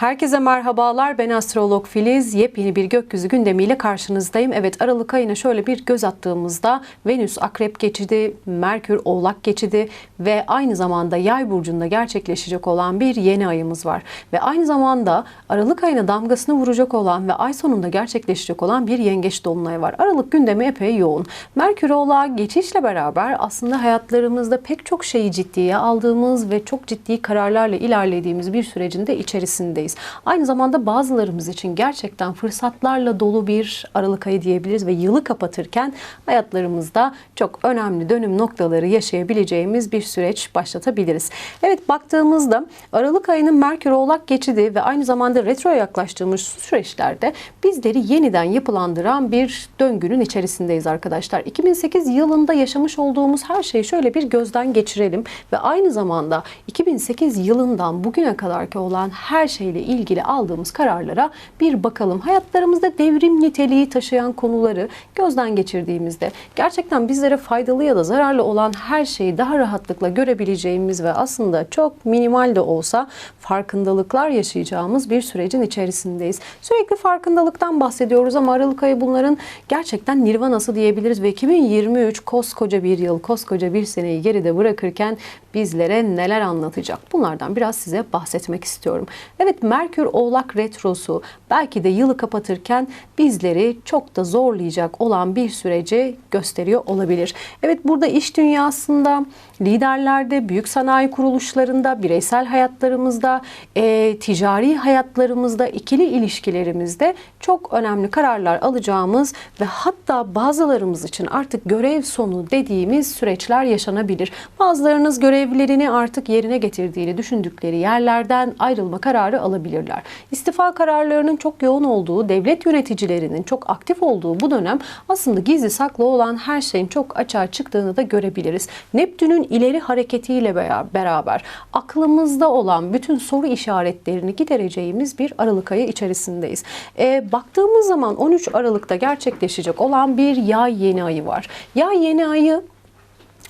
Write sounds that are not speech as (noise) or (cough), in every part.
Herkese merhabalar. Ben astrolog Filiz. Yepyeni bir gökyüzü gündemiyle karşınızdayım. Evet Aralık ayına şöyle bir göz attığımızda Venüs Akrep geçidi, Merkür Oğlak geçidi ve aynı zamanda Yay burcunda gerçekleşecek olan bir yeni ayımız var. Ve aynı zamanda Aralık ayına damgasını vuracak olan ve ay sonunda gerçekleşecek olan bir yengeç dolunay var. Aralık gündemi epey yoğun. Merkür Oğlak geçişle beraber aslında hayatlarımızda pek çok şeyi ciddiye aldığımız ve çok ciddi kararlarla ilerlediğimiz bir sürecin de içerisindeyiz. Aynı zamanda bazılarımız için gerçekten fırsatlarla dolu bir Aralık ayı diyebiliriz ve yılı kapatırken hayatlarımızda çok önemli dönüm noktaları yaşayabileceğimiz bir süreç başlatabiliriz. Evet baktığımızda Aralık ayının Merkür Oğlak geçidi ve aynı zamanda retroya yaklaştığımız süreçlerde bizleri yeniden yapılandıran bir döngünün içerisindeyiz arkadaşlar. 2008 yılında yaşamış olduğumuz her şeyi şöyle bir gözden geçirelim ve aynı zamanda 2008 yılından bugüne kadarki olan her şeyle ilgili aldığımız kararlara bir bakalım. Hayatlarımızda devrim niteliği taşıyan konuları gözden geçirdiğimizde gerçekten bizlere faydalı ya da zararlı olan her şeyi daha rahatlıkla görebileceğimiz ve aslında çok minimal de olsa farkındalıklar yaşayacağımız bir sürecin içerisindeyiz. Sürekli farkındalıktan bahsediyoruz ama Aralık ayı bunların gerçekten nirvanası diyebiliriz ve 2023 koskoca bir yıl, koskoca bir seneyi geride bırakırken bizlere neler anlatacak? Bunlardan biraz size bahsetmek istiyorum. Evet Merkür Oğlak Retrosu belki de yılı kapatırken bizleri çok da zorlayacak olan bir süreci gösteriyor olabilir. Evet burada iş dünyasında, liderlerde, büyük sanayi kuruluşlarında, bireysel hayatlarımızda, e, ticari hayatlarımızda, ikili ilişkilerimizde çok önemli kararlar alacağımız ve hatta bazılarımız için artık görev sonu dediğimiz süreçler yaşanabilir. Bazılarınız görevlerini artık yerine getirdiğini düşündükleri yerlerden ayrılma kararı alabilirler. İstifa kararlarının çok yoğun olduğu, devlet yöneticilerinin çok aktif olduğu bu dönem aslında gizli saklı olan her şeyin çok açığa çıktığını da görebiliriz. Neptün'ün ileri hareketiyle beraber aklımızda olan bütün soru işaretlerini gidereceğimiz bir Aralık ayı içerisindeyiz. E, baktığımız zaman 13 Aralık'ta gerçekleşecek olan bir yay yeni ayı var. Yay yeni ayı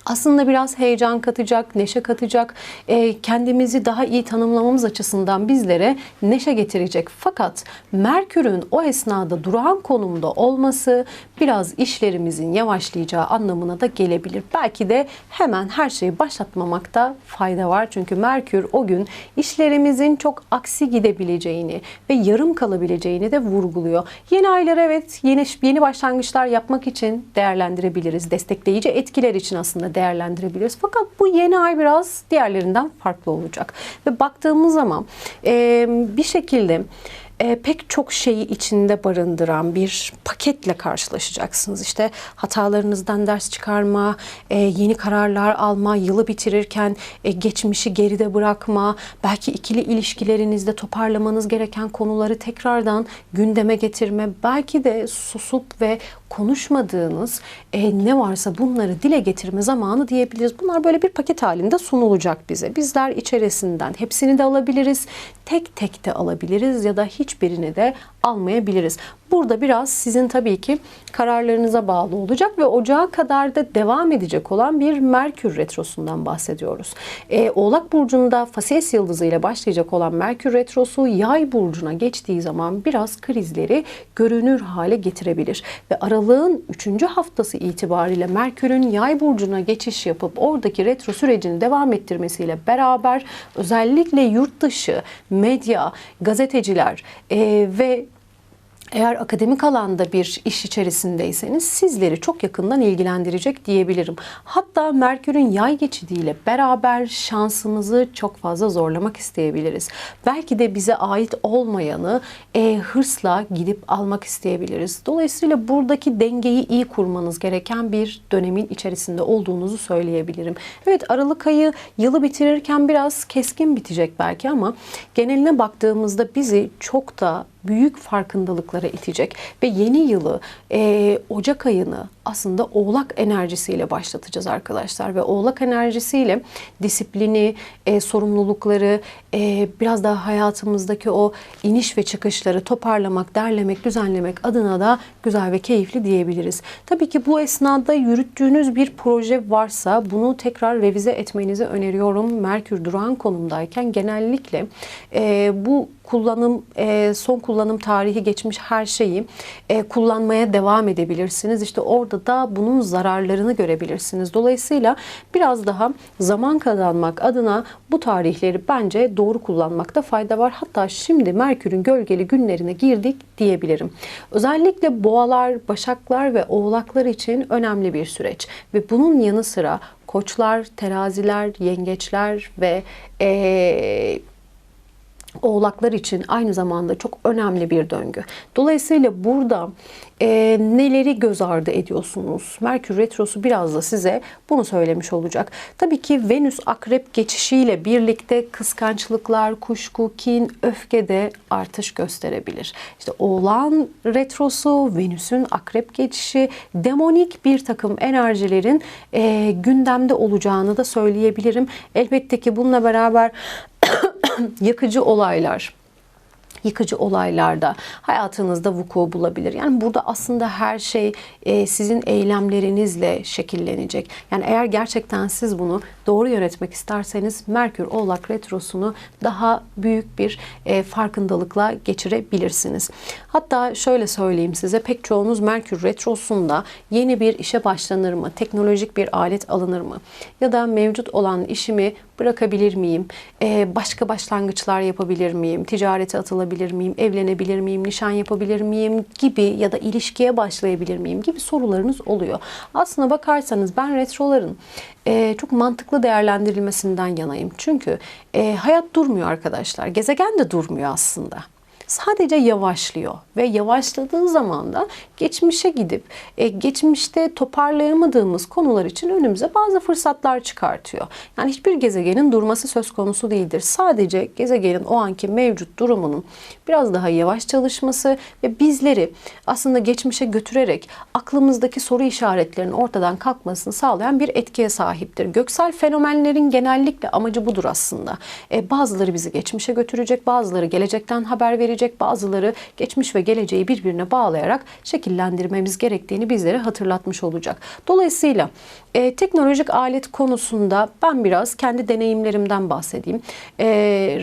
aslında biraz heyecan katacak, neşe katacak, e, kendimizi daha iyi tanımlamamız açısından bizlere neşe getirecek. Fakat Merkür'ün o esnada durağan konumda olması biraz işlerimizin yavaşlayacağı anlamına da gelebilir. Belki de hemen her şeyi başlatmamakta fayda var. Çünkü Merkür o gün işlerimizin çok aksi gidebileceğini ve yarım kalabileceğini de vurguluyor. Yeni aylar evet yeni yeni başlangıçlar yapmak için değerlendirebiliriz. Destekleyici etkiler için aslında değerlendirebiliriz. Fakat bu yeni ay biraz diğerlerinden farklı olacak. Ve baktığımız zaman e, bir şekilde e, pek çok şeyi içinde barındıran bir paketle karşılaşacaksınız. İşte hatalarınızdan ders çıkarma, e, yeni kararlar alma, yılı bitirirken e, geçmişi geride bırakma, belki ikili ilişkilerinizde toparlamanız gereken konuları tekrardan gündeme getirme, belki de susup ve konuşmadığınız e, ne varsa bunları dile getirme zamanı diyebiliriz. Bunlar böyle bir paket halinde sunulacak bize. Bizler içerisinden hepsini de alabiliriz, tek tek de alabiliriz ya da hiçbirini de almayabiliriz. Burada biraz sizin tabii ki kararlarınıza bağlı olacak ve ocağa kadar da devam edecek olan bir Merkür Retrosu'ndan bahsediyoruz. E, Oğlak Burcu'nda Fases Yıldızı ile başlayacak olan Merkür Retrosu Yay Burcu'na geçtiği zaman biraz krizleri görünür hale getirebilir. Ve Aralığın 3. haftası itibariyle Merkür'ün Yay Burcu'na geçiş yapıp oradaki retro sürecini devam ettirmesiyle beraber özellikle yurt dışı, medya, gazeteciler e, ve eğer akademik alanda bir iş içerisindeyseniz sizleri çok yakından ilgilendirecek diyebilirim. Hatta Merkür'ün yay geçidiyle beraber şansımızı çok fazla zorlamak isteyebiliriz. Belki de bize ait olmayanı e, hırsla gidip almak isteyebiliriz. Dolayısıyla buradaki dengeyi iyi kurmanız gereken bir dönemin içerisinde olduğunuzu söyleyebilirim. Evet Aralık ayı yılı bitirirken biraz keskin bitecek belki ama geneline baktığımızda bizi çok da büyük farkındalıklara itecek ve yeni yılı e, Ocak ayını aslında oğlak enerjisiyle başlatacağız arkadaşlar ve oğlak enerjisiyle disiplini, e, sorumlulukları, e, biraz daha hayatımızdaki o iniş ve çıkışları toparlamak, derlemek, düzenlemek adına da güzel ve keyifli diyebiliriz. Tabii ki bu esnada yürüttüğünüz bir proje varsa bunu tekrar revize etmenizi öneriyorum. Merkür durağan konumdayken genellikle e, bu kullanım e, son kullanım tarihi geçmiş her şeyi e, kullanmaya devam edebilirsiniz. İşte orada da bunun zararlarını görebilirsiniz. Dolayısıyla biraz daha zaman kazanmak adına bu tarihleri bence doğru kullanmakta fayda var. Hatta şimdi Merkür'ün gölgeli günlerine girdik diyebilirim. Özellikle boğalar, başaklar ve oğlaklar için önemli bir süreç ve bunun yanı sıra koçlar, teraziler, yengeçler ve ee, Oğlaklar için aynı zamanda çok önemli bir döngü. Dolayısıyla burada e, neleri göz ardı ediyorsunuz? Merkür Retrosu biraz da size bunu söylemiş olacak. Tabii ki Venüs Akrep geçişiyle birlikte kıskançlıklar, kuşku, kin, öfke de artış gösterebilir. İşte Oğlan Retrosu, Venüs'ün Akrep geçişi, demonik bir takım enerjilerin e, gündemde olacağını da söyleyebilirim. Elbette ki bununla beraber (clears throat) yakıcı olaylar, yıkıcı olaylarda hayatınızda vuku bulabilir. Yani burada aslında her şey e, sizin eylemlerinizle şekillenecek. Yani eğer gerçekten siz bunu doğru yönetmek isterseniz Merkür Oğlak Retrosu'nu daha büyük bir e, farkındalıkla geçirebilirsiniz. Hatta şöyle söyleyeyim size pek çoğunuz Merkür Retrosu'nda yeni bir işe başlanır mı? Teknolojik bir alet alınır mı? Ya da mevcut olan işimi bırakabilir miyim? Ee, başka başlangıçlar yapabilir miyim? Ticarete atılabilir miyim? Evlenebilir miyim? Nişan yapabilir miyim? Gibi ya da ilişkiye başlayabilir miyim? Gibi sorularınız oluyor. Aslına bakarsanız ben retroların e, çok mantıklı değerlendirilmesinden yanayım. Çünkü e, hayat durmuyor arkadaşlar. Gezegen de durmuyor aslında sadece yavaşlıyor ve yavaşladığı zaman da geçmişe gidip e, geçmişte toparlayamadığımız konular için önümüze bazı fırsatlar çıkartıyor. Yani hiçbir gezegenin durması söz konusu değildir. Sadece gezegenin o anki mevcut durumunun biraz daha yavaş çalışması ve bizleri aslında geçmişe götürerek aklımızdaki soru işaretlerinin ortadan kalkmasını sağlayan bir etkiye sahiptir. Göksel fenomenlerin genellikle amacı budur aslında. E, bazıları bizi geçmişe götürecek, bazıları gelecekten haber verecek gelecek, bazıları geçmiş ve geleceği birbirine bağlayarak şekillendirmemiz gerektiğini bizlere hatırlatmış olacak. Dolayısıyla e, teknolojik alet konusunda ben biraz kendi deneyimlerimden bahsedeyim. E,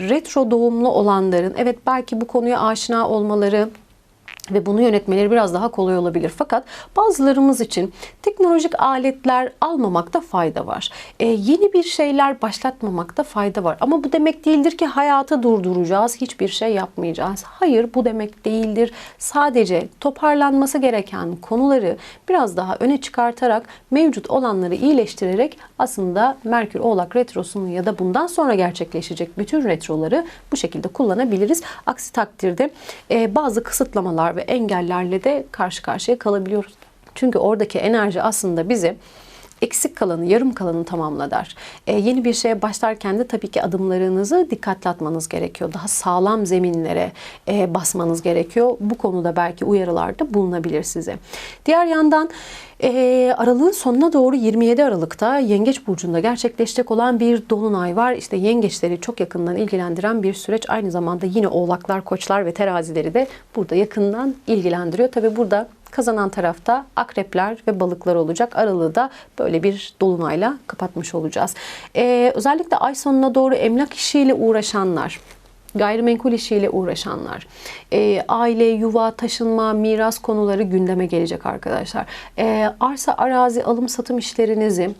retro doğumlu olanların evet belki bu konuya aşina olmaları ve bunu yönetmeleri biraz daha kolay olabilir. Fakat bazılarımız için teknolojik aletler almamakta fayda var. Ee, yeni bir şeyler başlatmamakta fayda var. Ama bu demek değildir ki hayatı durduracağız, hiçbir şey yapmayacağız. Hayır bu demek değildir. Sadece toparlanması gereken konuları biraz daha öne çıkartarak mevcut olanları iyileştirerek aslında Merkür Oğlak Retrosu'nu ya da bundan sonra gerçekleşecek bütün retroları bu şekilde kullanabiliriz. Aksi takdirde e, bazı kısıtlamalar ve engellerle de karşı karşıya kalabiliyoruz. Çünkü oradaki enerji aslında bizi eksik kalanı, yarım kalanı tamamla der. E, yeni bir şeye başlarken de tabii ki adımlarınızı dikkatli atmanız gerekiyor. Daha sağlam zeminlere e, basmanız gerekiyor. Bu konuda belki uyarılarda bulunabilir size. Diğer yandan e, aralığın sonuna doğru 27 Aralık'ta Yengeç Burcu'nda gerçekleşecek olan bir dolunay var. İşte yengeçleri çok yakından ilgilendiren bir süreç. Aynı zamanda yine oğlaklar, koçlar ve terazileri de burada yakından ilgilendiriyor. Tabi burada kazanan tarafta akrepler ve balıklar olacak. Aralığı da böyle bir dolunayla kapatmış olacağız. Ee, özellikle ay sonuna doğru emlak işiyle uğraşanlar, gayrimenkul işiyle uğraşanlar, e, aile, yuva, taşınma, miras konuları gündeme gelecek arkadaşlar. E, arsa, arazi, alım satım işlerinizi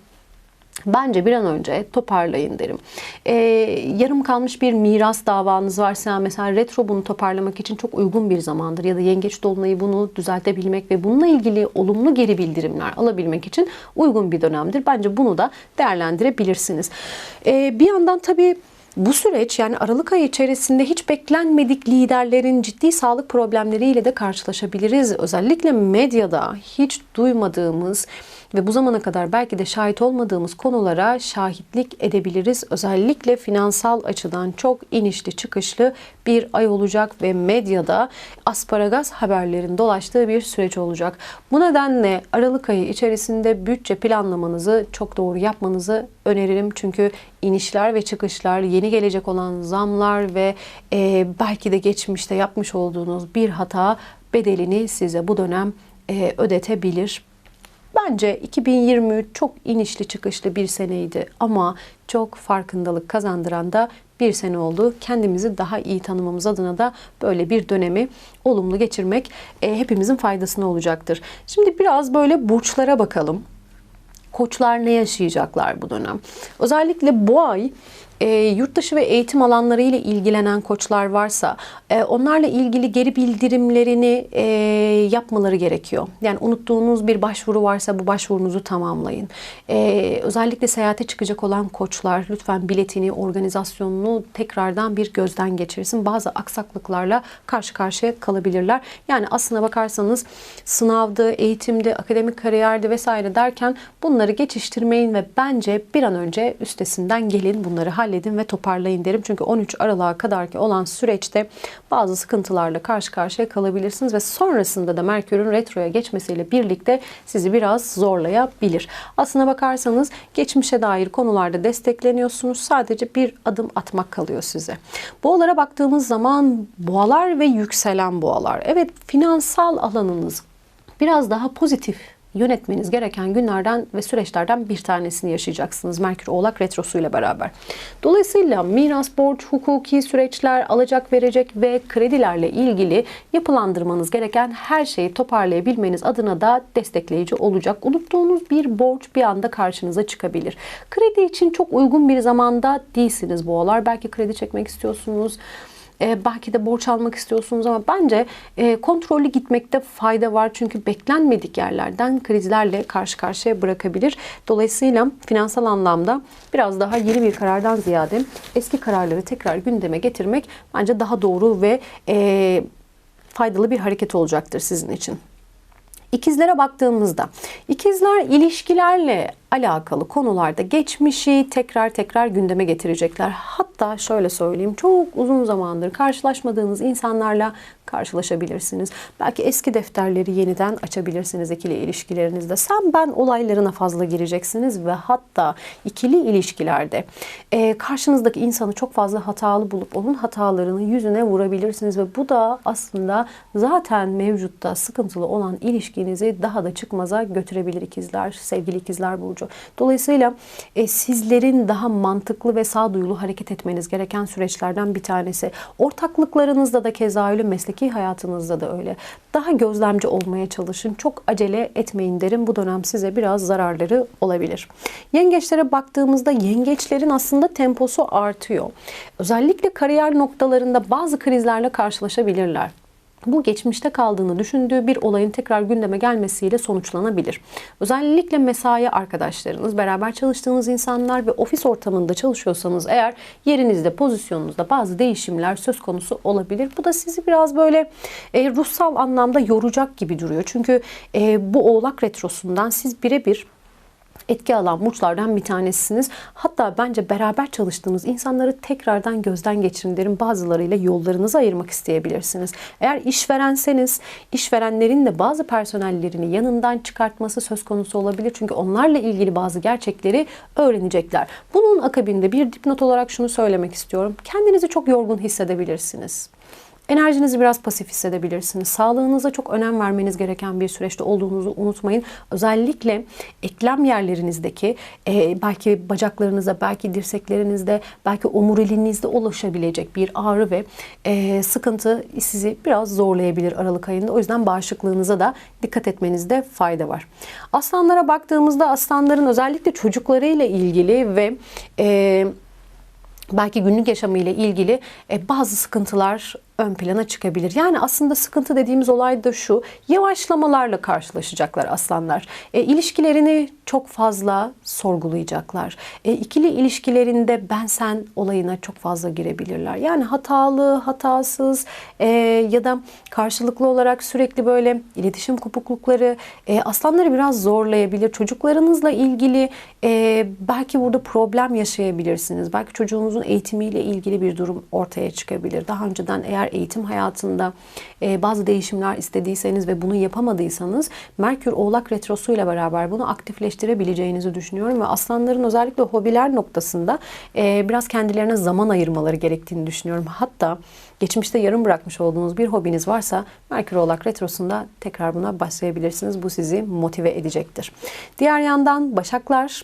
Bence bir an önce toparlayın derim. Ee, yarım kalmış bir miras davanız varsa mesela retro bunu toparlamak için çok uygun bir zamandır ya da yengeç dolunayı bunu düzeltebilmek ve bununla ilgili olumlu geri bildirimler alabilmek için uygun bir dönemdir. Bence bunu da değerlendirebilirsiniz. Ee, bir yandan tabii bu süreç yani Aralık ayı içerisinde hiç beklenmedik liderlerin ciddi sağlık problemleriyle de karşılaşabiliriz. Özellikle medyada hiç duymadığımız ve bu zamana kadar belki de şahit olmadığımız konulara şahitlik edebiliriz. Özellikle finansal açıdan çok inişli çıkışlı bir ay olacak ve medyada asparagas haberlerin dolaştığı bir süreç olacak. Bu nedenle Aralık ayı içerisinde bütçe planlamanızı çok doğru yapmanızı öneririm. Çünkü inişler ve çıkışlar, yeni gelecek olan zamlar ve e, belki de geçmişte yapmış olduğunuz bir hata bedelini size bu dönem e, ödetebilir. Bence 2023 çok inişli çıkışlı bir seneydi ama çok farkındalık kazandıran da bir sene oldu. Kendimizi daha iyi tanımamız adına da böyle bir dönemi olumlu geçirmek e, hepimizin faydasına olacaktır. Şimdi biraz böyle burçlara bakalım. Koçlar ne yaşayacaklar bu dönem? Özellikle bu ay e, yurt dışı ve eğitim alanları ile ilgilenen koçlar varsa e, onlarla ilgili geri bildirimlerini e, yapmaları gerekiyor. Yani unuttuğunuz bir başvuru varsa bu başvurunuzu tamamlayın. E, özellikle seyahate çıkacak olan koçlar lütfen biletini, organizasyonunu tekrardan bir gözden geçirsin. Bazı aksaklıklarla karşı karşıya kalabilirler. Yani aslına bakarsanız sınavdı, eğitimde, akademik kariyerde vesaire derken bunları geçiştirmeyin ve bence bir an önce üstesinden gelin bunları halledin halledin ve toparlayın derim. Çünkü 13 Aralık'a kadar ki olan süreçte bazı sıkıntılarla karşı karşıya kalabilirsiniz ve sonrasında da Merkür'ün retroya geçmesiyle birlikte sizi biraz zorlayabilir. Aslına bakarsanız geçmişe dair konularda destekleniyorsunuz. Sadece bir adım atmak kalıyor size. Boğalara baktığımız zaman boğalar ve yükselen boğalar. Evet finansal alanınız biraz daha pozitif yönetmeniz gereken günlerden ve süreçlerden bir tanesini yaşayacaksınız Merkür Oğlak Retrosu ile beraber. Dolayısıyla miras, borç, hukuki süreçler, alacak verecek ve kredilerle ilgili yapılandırmanız gereken her şeyi toparlayabilmeniz adına da destekleyici olacak. Unuttuğunuz bir borç bir anda karşınıza çıkabilir. Kredi için çok uygun bir zamanda değilsiniz boğalar. Belki kredi çekmek istiyorsunuz e, belki de borç almak istiyorsunuz ama bence e, kontrollü gitmekte fayda var. Çünkü beklenmedik yerlerden krizlerle karşı karşıya bırakabilir. Dolayısıyla finansal anlamda biraz daha yeni bir karardan ziyade eski kararları tekrar gündeme getirmek bence daha doğru ve e, faydalı bir hareket olacaktır sizin için. İkizlere baktığımızda ikizler ilişkilerle alakalı konularda geçmişi tekrar tekrar gündeme getirecekler. Hatta şöyle söyleyeyim çok uzun zamandır karşılaşmadığınız insanlarla karşılaşabilirsiniz. Belki eski defterleri yeniden açabilirsiniz ikili ilişkilerinizde. Sen ben olaylarına fazla gireceksiniz ve hatta ikili ilişkilerde e, karşınızdaki insanı çok fazla hatalı bulup onun hatalarını yüzüne vurabilirsiniz ve bu da aslında zaten mevcutta sıkıntılı olan ilişkinizi daha da çıkmaza götürebilir ikizler, sevgili ikizler burcu. Dolayısıyla e, sizlerin daha mantıklı ve sağduyulu hareket etmeniz gereken süreçlerden bir tanesi. Ortaklıklarınızda da keza öyle mesleki hayatınızda da öyle. Daha gözlemci olmaya çalışın. Çok acele etmeyin derim. Bu dönem size biraz zararları olabilir. Yengeçlere baktığımızda yengeçlerin aslında temposu artıyor. Özellikle kariyer noktalarında bazı krizlerle karşılaşabilirler bu geçmişte kaldığını düşündüğü bir olayın tekrar gündeme gelmesiyle sonuçlanabilir. Özellikle mesai arkadaşlarınız, beraber çalıştığınız insanlar ve ofis ortamında çalışıyorsanız eğer yerinizde, pozisyonunuzda bazı değişimler söz konusu olabilir. Bu da sizi biraz böyle e, ruhsal anlamda yoracak gibi duruyor. Çünkü e, bu oğlak retrosundan siz birebir etki alan burçlardan bir tanesisiniz. Hatta bence beraber çalıştığınız insanları tekrardan gözden geçirin derim. Bazılarıyla yollarınızı ayırmak isteyebilirsiniz. Eğer işverenseniz işverenlerin de bazı personellerini yanından çıkartması söz konusu olabilir. Çünkü onlarla ilgili bazı gerçekleri öğrenecekler. Bunun akabinde bir dipnot olarak şunu söylemek istiyorum. Kendinizi çok yorgun hissedebilirsiniz. Enerjinizi biraz pasif hissedebilirsiniz. Sağlığınıza çok önem vermeniz gereken bir süreçte olduğunuzu unutmayın. Özellikle eklem yerlerinizdeki e, belki bacaklarınıza, belki dirseklerinizde, belki omuriliğinizde ulaşabilecek bir ağrı ve e, sıkıntı sizi biraz zorlayabilir Aralık ayında. O yüzden bağışıklığınıza da dikkat etmenizde fayda var. Aslanlara baktığımızda aslanların özellikle çocuklarıyla ilgili ve e, belki günlük yaşamıyla ilgili e, bazı sıkıntılar ön plana çıkabilir. Yani aslında sıkıntı dediğimiz olay da şu. Yavaşlamalarla karşılaşacaklar aslanlar. E, ilişkilerini çok fazla sorgulayacaklar. E, ikili ilişkilerinde ben sen olayına çok fazla girebilirler. Yani hatalı, hatasız e, ya da karşılıklı olarak sürekli böyle iletişim kopuklukları e, aslanları biraz zorlayabilir. Çocuklarınızla ilgili e, belki burada problem yaşayabilirsiniz. Belki çocuğunuzun eğitimiyle ilgili bir durum ortaya çıkabilir. Daha önceden eğer eğitim hayatında e, bazı değişimler istediyseniz ve bunu yapamadıysanız Merkür Oğlak Retrosu ile beraber bunu aktifleştirebileceğinizi düşünüyorum ve aslanların özellikle hobiler noktasında e, biraz kendilerine zaman ayırmaları gerektiğini düşünüyorum. Hatta geçmişte yarım bırakmış olduğunuz bir hobiniz varsa Merkür Oğlak Retrosu'nda tekrar buna başlayabilirsiniz. Bu sizi motive edecektir. Diğer yandan Başaklar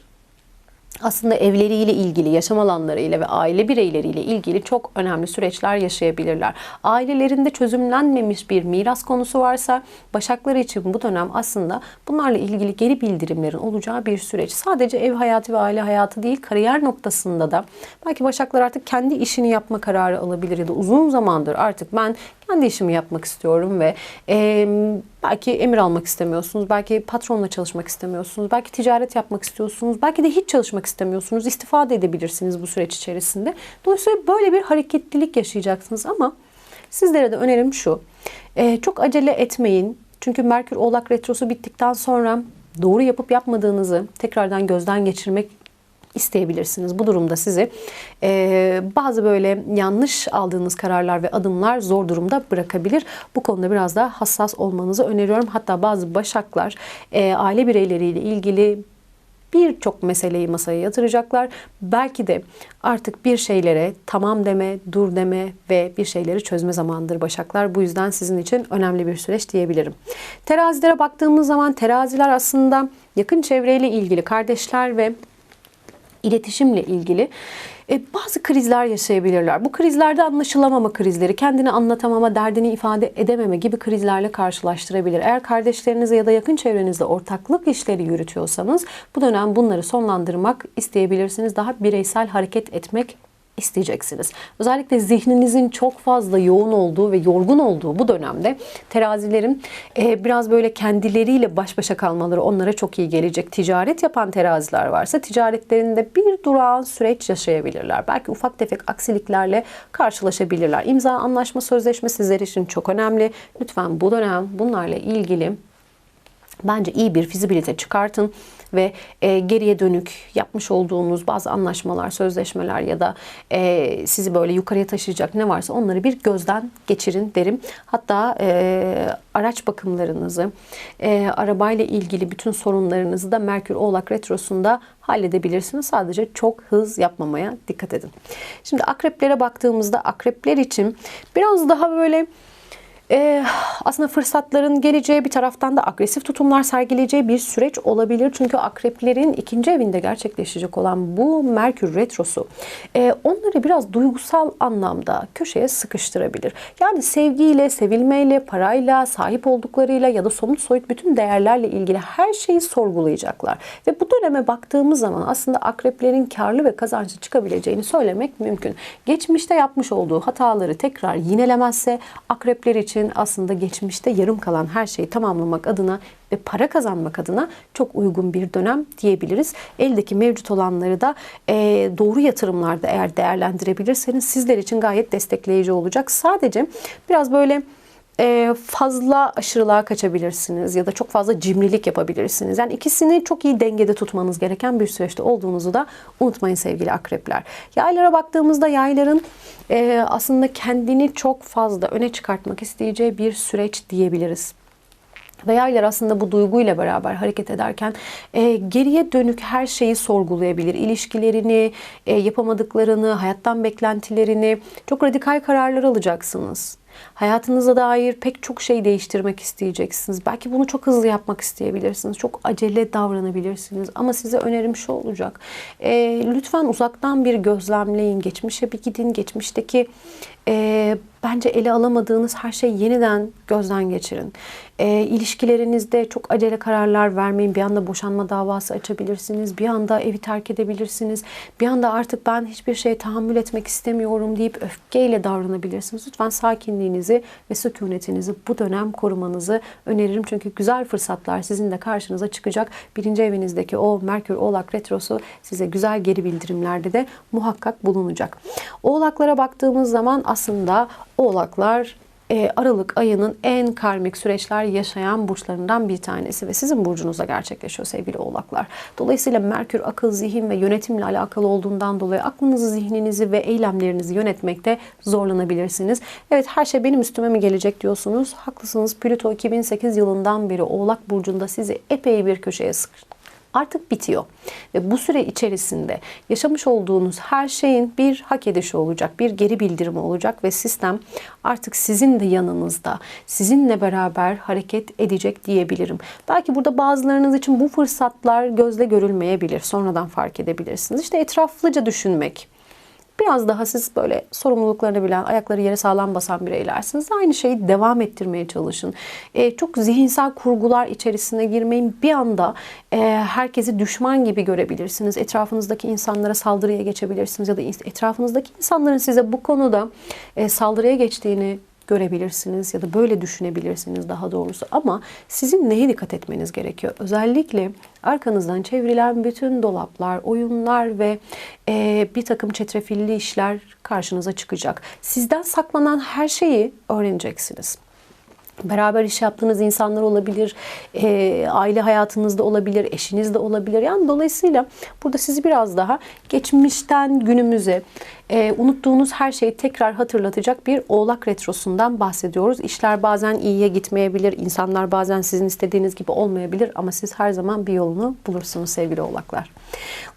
aslında evleriyle ilgili, yaşam alanlarıyla ve aile bireyleriyle ilgili çok önemli süreçler yaşayabilirler. Ailelerinde çözümlenmemiş bir miras konusu varsa Başaklar için bu dönem aslında bunlarla ilgili geri bildirimlerin olacağı bir süreç. Sadece ev hayatı ve aile hayatı değil, kariyer noktasında da belki Başaklar artık kendi işini yapma kararı alabilir ya da uzun zamandır artık ben kendi işimi yapmak istiyorum ve e, belki emir almak istemiyorsunuz, belki patronla çalışmak istemiyorsunuz, belki ticaret yapmak istiyorsunuz, belki de hiç çalışmak istemiyorsunuz, istifa da edebilirsiniz bu süreç içerisinde. Dolayısıyla böyle bir hareketlilik yaşayacaksınız ama sizlere de önerim şu, e, çok acele etmeyin. Çünkü Merkür Oğlak Retrosu bittikten sonra doğru yapıp yapmadığınızı tekrardan gözden geçirmek isteyebilirsiniz. Bu durumda sizi e, bazı böyle yanlış aldığınız kararlar ve adımlar zor durumda bırakabilir. Bu konuda biraz daha hassas olmanızı öneriyorum. Hatta bazı başaklar e, aile bireyleriyle ilgili birçok meseleyi masaya yatıracaklar. Belki de artık bir şeylere tamam deme, dur deme ve bir şeyleri çözme zamandır Başaklar. Bu yüzden sizin için önemli bir süreç diyebilirim. Terazilere baktığımız zaman teraziler aslında yakın çevreyle ilgili kardeşler ve iletişimle ilgili e, bazı krizler yaşayabilirler. Bu krizlerde anlaşılamama krizleri, kendini anlatamama, derdini ifade edememe gibi krizlerle karşılaştırabilir. Eğer kardeşlerinizle ya da yakın çevrenizde ortaklık işleri yürütüyorsanız bu dönem bunları sonlandırmak isteyebilirsiniz. Daha bireysel hareket etmek isteyeceksiniz. Özellikle zihninizin çok fazla yoğun olduğu ve yorgun olduğu bu dönemde terazilerin e, biraz böyle kendileriyle baş başa kalmaları onlara çok iyi gelecek. Ticaret yapan teraziler varsa ticaretlerinde bir durağan süreç yaşayabilirler. Belki ufak tefek aksiliklerle karşılaşabilirler. İmza, anlaşma, sözleşme sizler için çok önemli. Lütfen bu dönem bunlarla ilgili bence iyi bir fizibilite çıkartın ve e, geriye dönük yapmış olduğunuz bazı anlaşmalar, sözleşmeler ya da e, sizi böyle yukarıya taşıyacak ne varsa onları bir gözden geçirin derim. Hatta e, araç bakımlarınızı, e, arabayla ilgili bütün sorunlarınızı da Merkür Oğlak Retrosu'nda halledebilirsiniz. Sadece çok hız yapmamaya dikkat edin. Şimdi akreplere baktığımızda akrepler için biraz daha böyle e, aslında fırsatların geleceği bir taraftan da agresif tutumlar sergileyeceği bir süreç olabilir. Çünkü akreplerin ikinci evinde gerçekleşecek olan bu Merkür Retrosu e, onları biraz duygusal anlamda köşeye sıkıştırabilir. Yani sevgiyle, sevilmeyle, parayla, sahip olduklarıyla ya da somut soyut bütün değerlerle ilgili her şeyi sorgulayacaklar. Ve bu döneme baktığımız zaman aslında akreplerin karlı ve kazançlı çıkabileceğini söylemek mümkün. Geçmişte yapmış olduğu hataları tekrar yinelemezse akrepler için için aslında geçmişte yarım kalan her şeyi tamamlamak adına ve para kazanmak adına çok uygun bir dönem diyebiliriz. Eldeki mevcut olanları da e, doğru yatırımlarda eğer değerlendirebilirseniz sizler için gayet destekleyici olacak. Sadece biraz böyle fazla aşırılığa kaçabilirsiniz ya da çok fazla cimrilik yapabilirsiniz. Yani ikisini çok iyi dengede tutmanız gereken bir süreçte olduğunuzu da unutmayın sevgili akrepler. Yaylara baktığımızda yayların e, aslında kendini çok fazla öne çıkartmak isteyeceği bir süreç diyebiliriz. Ve yaylar aslında bu duyguyla beraber hareket ederken e, geriye dönük her şeyi sorgulayabilir. İlişkilerini, e, yapamadıklarını, hayattan beklentilerini çok radikal kararlar alacaksınız. Hayatınıza dair pek çok şey değiştirmek isteyeceksiniz. Belki bunu çok hızlı yapmak isteyebilirsiniz. Çok acele davranabilirsiniz. Ama size önerim şu olacak. E, lütfen uzaktan bir gözlemleyin. Geçmişe bir gidin. Geçmişteki e, bence ele alamadığınız her şeyi yeniden gözden geçirin. E, ilişkilerinizde çok acele kararlar vermeyin. Bir anda boşanma davası açabilirsiniz. Bir anda evi terk edebilirsiniz. Bir anda artık ben hiçbir şeye tahammül etmek istemiyorum deyip öfkeyle davranabilirsiniz. Lütfen sakinliği sakinliğinizi ve sükunetinizi bu dönem korumanızı öneririm. Çünkü güzel fırsatlar sizin de karşınıza çıkacak. Birinci evinizdeki o Merkür Oğlak Retrosu size güzel geri bildirimlerde de muhakkak bulunacak. Oğlaklara baktığımız zaman aslında oğlaklar e, Aralık ayının en karmik süreçler yaşayan burçlarından bir tanesi ve sizin burcunuzda gerçekleşiyor sevgili oğlaklar. Dolayısıyla Merkür akıl, zihin ve yönetimle alakalı olduğundan dolayı aklınızı, zihninizi ve eylemlerinizi yönetmekte zorlanabilirsiniz. Evet her şey benim üstüme mi gelecek diyorsunuz. Haklısınız. Plüto 2008 yılından beri Oğlak burcunda sizi epey bir köşeye sıkıştı artık bitiyor. Ve bu süre içerisinde yaşamış olduğunuz her şeyin bir hak edişi olacak, bir geri bildirimi olacak ve sistem artık sizin de yanınızda, sizinle beraber hareket edecek diyebilirim. Belki burada bazılarınız için bu fırsatlar gözle görülmeyebilir, sonradan fark edebilirsiniz. İşte etraflıca düşünmek, Biraz daha siz böyle sorumluluklarını bilen, ayakları yere sağlam basan bireylersiniz. Aynı şeyi devam ettirmeye çalışın. E, çok zihinsel kurgular içerisine girmeyin. Bir anda e, herkesi düşman gibi görebilirsiniz. Etrafınızdaki insanlara saldırıya geçebilirsiniz ya da etrafınızdaki insanların size bu konuda e, saldırıya geçtiğini görebilirsiniz ya da böyle düşünebilirsiniz daha doğrusu. Ama sizin neye dikkat etmeniz gerekiyor? Özellikle arkanızdan çevrilen bütün dolaplar, oyunlar ve e, bir takım çetrefilli işler karşınıza çıkacak. Sizden saklanan her şeyi öğreneceksiniz. Beraber iş yaptığınız insanlar olabilir, e, aile hayatınızda olabilir, eşiniz de olabilir. Yani dolayısıyla burada sizi biraz daha geçmişten günümüze, e, unuttuğunuz her şeyi tekrar hatırlatacak bir oğlak retrosundan bahsediyoruz. İşler bazen iyiye gitmeyebilir, insanlar bazen sizin istediğiniz gibi olmayabilir ama siz her zaman bir yolunu bulursunuz sevgili oğlaklar.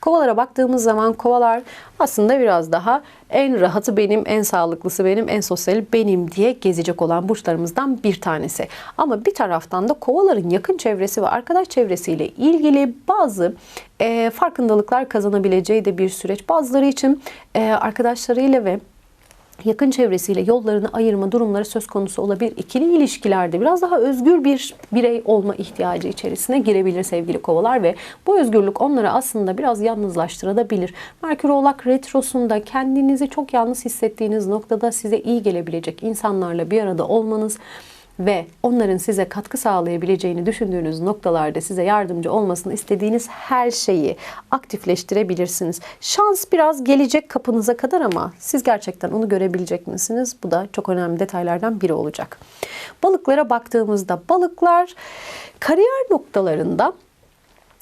Kovalara baktığımız zaman kovalar aslında biraz daha en rahatı benim, en sağlıklısı benim, en sosyali benim diye gezecek olan burçlarımızdan bir tanesi. Ama bir taraftan da kovaların yakın çevresi ve arkadaş çevresiyle ilgili bazı e, farkındalıklar kazanabileceği de bir süreç. Bazıları için e, arkadaşlarıyla ve yakın çevresiyle yollarını ayırma durumları söz konusu olabilir. İkili ilişkilerde biraz daha özgür bir birey olma ihtiyacı içerisine girebilir sevgili kovalar ve bu özgürlük onları aslında biraz yalnızlaştırabilir. Merkür Oğlak Retrosu'nda kendinizi çok yalnız hissettiğiniz noktada size iyi gelebilecek insanlarla bir arada olmanız ve onların size katkı sağlayabileceğini düşündüğünüz noktalarda size yardımcı olmasını istediğiniz her şeyi aktifleştirebilirsiniz. Şans biraz gelecek kapınıza kadar ama siz gerçekten onu görebilecek misiniz? Bu da çok önemli detaylardan biri olacak. Balıklara baktığımızda balıklar kariyer noktalarında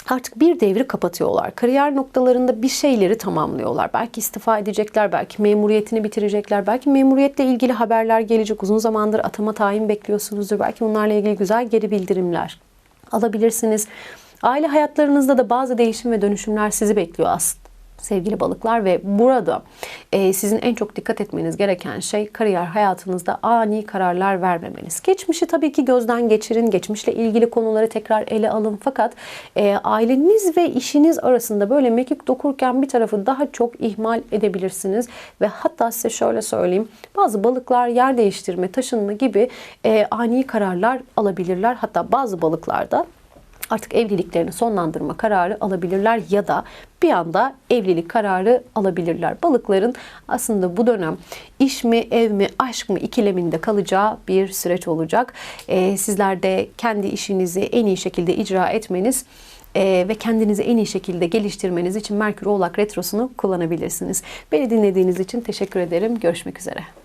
artık bir devri kapatıyorlar. Kariyer noktalarında bir şeyleri tamamlıyorlar. Belki istifa edecekler, belki memuriyetini bitirecekler, belki memuriyetle ilgili haberler gelecek. Uzun zamandır atama tayin bekliyorsunuzdur. Belki bunlarla ilgili güzel geri bildirimler alabilirsiniz. Aile hayatlarınızda da bazı değişim ve dönüşümler sizi bekliyor aslında sevgili balıklar ve burada e, sizin en çok dikkat etmeniz gereken şey kariyer hayatınızda ani kararlar vermemeniz. Geçmişi tabii ki gözden geçirin, geçmişle ilgili konuları tekrar ele alın fakat e, aileniz ve işiniz arasında böyle mekik dokurken bir tarafı daha çok ihmal edebilirsiniz ve hatta size şöyle söyleyeyim bazı balıklar yer değiştirme, taşınma gibi e, ani kararlar alabilirler. Hatta bazı balıklarda artık evliliklerini sonlandırma kararı alabilirler ya da bir anda evlilik kararı alabilirler. Balıkların aslında bu dönem iş mi, ev mi, aşk mı ikileminde kalacağı bir süreç olacak. Ee, sizler de kendi işinizi en iyi şekilde icra etmeniz e, ve kendinizi en iyi şekilde geliştirmeniz için Merkür Oğlak Retrosu'nu kullanabilirsiniz. Beni dinlediğiniz için teşekkür ederim. Görüşmek üzere.